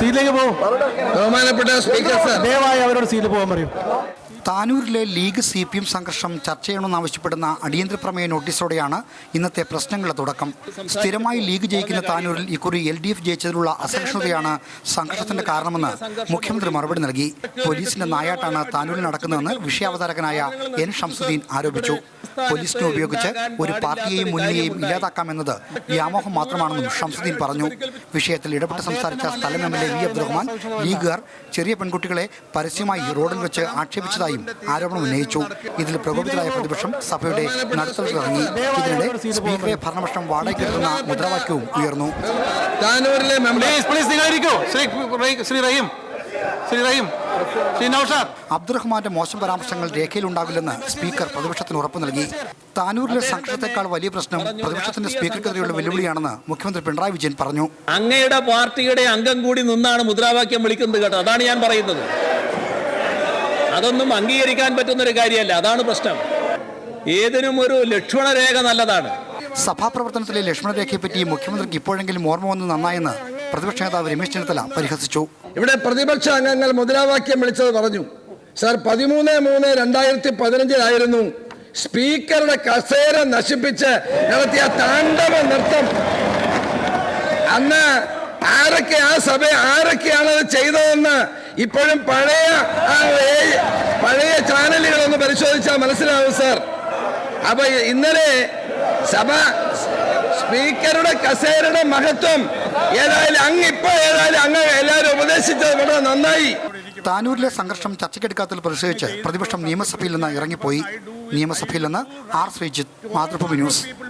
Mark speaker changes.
Speaker 1: സീറ്റിലേക്ക് പോകും ബഹുമാനപ്പെട്ട സ്പീക്കർ സർ ദയവായി അവരോട് സീറ്റിൽ പോകാൻ പറയും താനൂരിലെ ലീഗ് സി പി എം സംഘർഷം ചർച്ച ചെയ്യണമെന്നാവശ്യപ്പെടുന്ന അടിയന്തര പ്രമേയ നോട്ടീസോടെയാണ് ഇന്നത്തെ പ്രശ്നങ്ങളുടെ തുടക്കം സ്ഥിരമായി ലീഗ് ജയിക്കുന്ന താനൂരിൽ ഇക്കുറി എൽ ഡി എഫ് ജയിച്ചതിലുള്ള അസഹിഷ്ണുതയാണ് സംഘർഷത്തിന്റെ കാരണമെന്ന് മുഖ്യമന്ത്രി മറുപടി നൽകി പോലീസിന്റെ നായാട്ടാണ് താനൂരിൽ നടക്കുന്നതെന്ന് വിഷയാവതാരകനായ എൻ ഷംസുദ്ദീൻ ആരോപിച്ചു പോലീസിനെ ഉപയോഗിച്ച് ഒരു പാർട്ടിയെയും മുന്നണിയെയും ഇല്ലാതാക്കാമെന്നത് വ്യാമോഹം മാത്രമാണെന്നും ഷംസുദ്ദീൻ പറഞ്ഞു വിഷയത്തിൽ ഇടപെട്ട് സംസാരിച്ച സ്ഥലം M L A V Abdurahman ലീഗുകാർ ചെറിയ പെൺകുട്ടികളെ പരസ്യമായി റോഡിൽ വെച്ച് ആക്ഷേപിച്ചതായി കോടതിയിലും ആരോപണം ഉന്നയിച്ചു ഇതിൽ പ്രകോപിതരായ പ്രതിപക്ഷം സഭയുടെ നടത്തലിറങ്ങി ഇതിനിടെ സ്പീക്കറെ ഭരണപക്ഷം വാടകയ്ക്ക് മുദ്രാവാക്യവും ഉയർന്നു
Speaker 2: ശ്രീ റഹീം ശ്രീ റഹീം അബ്ദുറഹ്മാന്റെ മോശം പരാമർശങ്ങൾ രേഖയിലുണ്ടാകില്ലെന്ന് സ്പീക്കർ പ്രതിപക്ഷത്തിന് ഉറപ്പു നൽകി താനൂരിലെ സംഘർഷത്തെക്കാൾ വലിയ പ്രശ്നം പ്രതിപക്ഷത്തിന്റെ സ്പീക്കർക്കെതിരെയുള്ള വെല്ലുവിളിയാണെന്ന് മുഖ്യമന്ത്രി പിണറായി വിജയൻ പറഞ്ഞു
Speaker 3: അങ്ങയുടെ പാർട്ടിയുടെ അംഗം കൂടി നിന്നാണ് മുദ്രാവാക്യം വിളിക്കുന്നത് കേട്ടോ അതാണ് ഞാൻ പറയുന്നത് അതൊന്നും അംഗീകരിക്കാൻ പറ്റുന്നൊരു കാര്യമല്ല അതാണ് പ്രശ്നം ഏതിനും ഒരു ലക്ഷ്മണരേഖ നല്ലതാണ്
Speaker 1: സഭാപ്രവർത്തനത്തിലെ ലക്ഷ്മണരേഖയെപ്പറ്റി മുഖ്യമന്ത്രിക്ക് ഇപ്പോഴെങ്കിലും ഓർമ്മ വന്ന് നന്നായെന്ന് പ്രതിപക്ഷ നേതാവ് രമേശ്
Speaker 3: ചെന്നിത്തല പരിഹസിച്ചു
Speaker 4: ഇവിടെ പ്രതിപക്ഷ അംഗങ്ങൾ മുദ്രാവാക്യം വിളിച്ചത് പറഞ്ഞു സർ പതിമൂന്ന് മൂന്ന് രണ്ടായിരത്തി പതിനഞ്ചിലായിരുന്നു സ്പീക്കറുടെ കസേര നശിപ്പിച്ച് നടത്തിയ താണ്ഡവ നൃത്തം അന്ന് ആരൊക്കെ ആ സഭ ആരൊക്കെയാണ് അത് ചെയ്തതെന്ന് ഇപ്പോഴും പഴയ ആ മനസ്സിലാവും സാർ അപ്പൊ ഇന്നലെ സഭ സ്പീക്കറുടെ കസേരയുടെ മഹത്വം ഏതായാലും അങ്ങ് ഇപ്പൊ ഏതായാലും അങ്ങ് എല്ലാവരും ഉപദേശിച്ചത് വളരെ നന്നായി
Speaker 1: താനൂരിലെ സംഘർഷം ചർച്ചയ്ക്കെടുക്കാത്തതിൽ പ്രതിഷേധിച്ച് പ്രതിപക്ഷം നിയമസഭയിൽ നിന്ന് ഇറങ്ങിപ്പോയി നിയമസഭയിൽ നിന്ന് ആർ ശ്രീജിത്ത് മാതൃഭൂമി ന്യൂസ്